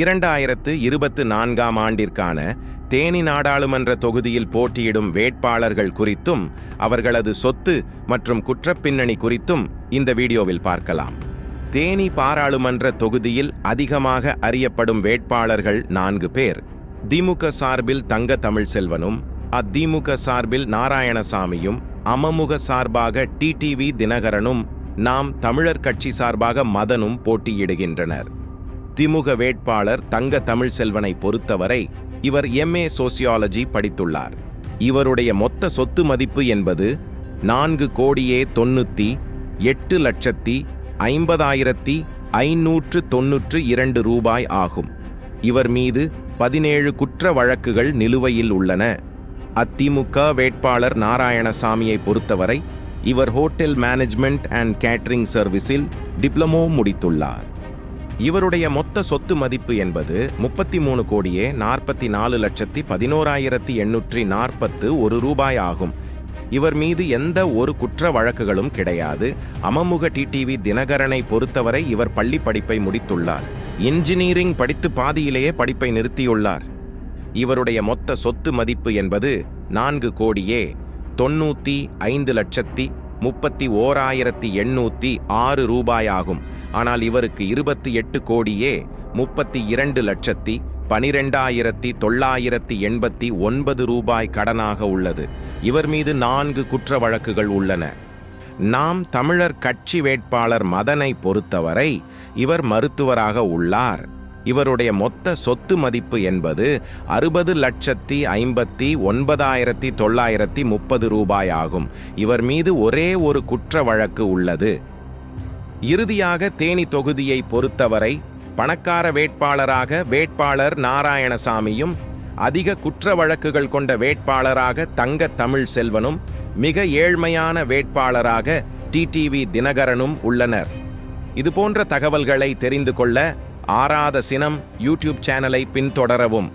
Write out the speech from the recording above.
இரண்டாயிரத்து இருபத்து நான்காம் ஆண்டிற்கான தேனி நாடாளுமன்ற தொகுதியில் போட்டியிடும் வேட்பாளர்கள் குறித்தும் அவர்களது சொத்து மற்றும் குற்றப்பின்னணி குறித்தும் இந்த வீடியோவில் பார்க்கலாம். தேனி பாராளுமன்ற தொகுதியில் அதிகமாக அறியப்படும் வேட்பாளர்கள் நான்கு பேர். திமுக சார்பில் தங்க தமிழ்செல்வனும் அதிமுக சார்பில் நாராயணசாமியும் அமமுக சார்பாக டிடிவி தினகரனும் நாம் தமிழர் கட்சி சார்பாக மதனும் போட்டியிடுகின்றனர். திமுக வேட்பாளர் தங்க தமிழ்செல்வனை பொறுத்தவரை இவர் எம்ஏ சோசியாலஜி படித்துள்ளார். இவருடைய மொத்த சொத்து மதிப்பு என்பது நான்கு கோடியே தொண்ணூத்தி எட்டு லட்சத்தி ஐம்பதாயிரத்தி ஐநூற்று தொன்னூற்று இரண்டு ரூபாய் ஆகும். இவர் மீது பதினேழு குற்ற வழக்குகள் நிலுவையில் உள்ளன. அதிமுக வேட்பாளர் நாராயணசாமியை பொறுத்தவரை இவர் ஹோட்டல் மேனேஜ்மெண்ட் அண்ட் கேட்டரிங் சர்வீஸில் டிப்ளமோ முடித்துள்ளார். இவருடைய மொத்த சொத்து மதிப்பு என்பது முப்பத்தி மூணு கோடியே நாற்பத்தி நாலு லட்சத்தி பதினோராயிரத்தி எண்ணூற்றி நாற்பத்து ஒரு ரூபாய் ஆகும். இவர் மீது எந்த ஒரு குற்ற வழக்குகளும் கிடையாது. அமமுக டிடிவி தினகரனை பொறுத்தவரை இவர் பள்ளி படிப்பை முடித்துள்ளார். இன்ஜினியரிங் படித்து பாதியிலேயே படிப்பை நிறுத்தியுள்ளார். இவருடைய மொத்த சொத்து மதிப்பு என்பது நான்கு கோடியே தொண்ணூற்றி ஐந்து லட்சத்தி முப்பத்தி ஓராயிரத்தி எண்ணூற்றி ஆறு ரூபாய் ஆகும் ஆனால் இவருக்கு இருபத்தி எட்டு கோடியே முப்பத்தி இரண்டு லட்சத்தி பனிரெண்டாயிரத்தி தொள்ளாயிரத்தி எண்பத்தி ஒன்பது ரூபாய் கடனாக உள்ளது. இவர் மீது நான்கு குற்ற வழக்குகள் உள்ளன. நாம் தமிழர் கட்சி வேட்பாளர் மதனை பொறுத்தவரை இவர் மருத்துவராக உள்ளார். இவருடைய மொத்த சொத்து மதிப்பு என்பது அறுபது லட்சத்தி ஐம்பத்தி ஒன்பதாயிரத்தி தொள்ளாயிரத்தி முப்பது ரூபாய் ஆகும். இவர் மீது ஒரே ஒரு குற்ற வழக்கு உள்ளது. இறுதியாக தேனி தொகுதியை பொறுத்தவரை பணக்கார வேட்பாளராக வேட்பாளர் நாராயணசாமியும் அதிக குற்ற வழக்குகள் கொண்ட வேட்பாளராக தங்க தமிழ் செல்வனும் மிக ஏழ்மையான வேட்பாளராக டிடிவி தினகரனும் உள்ளனர். இதுபோன்ற தகவல்களை தெரிந்து கொள்ள ஆராத சினம் யூடியூப் சேனலை பின்தொடரவும்.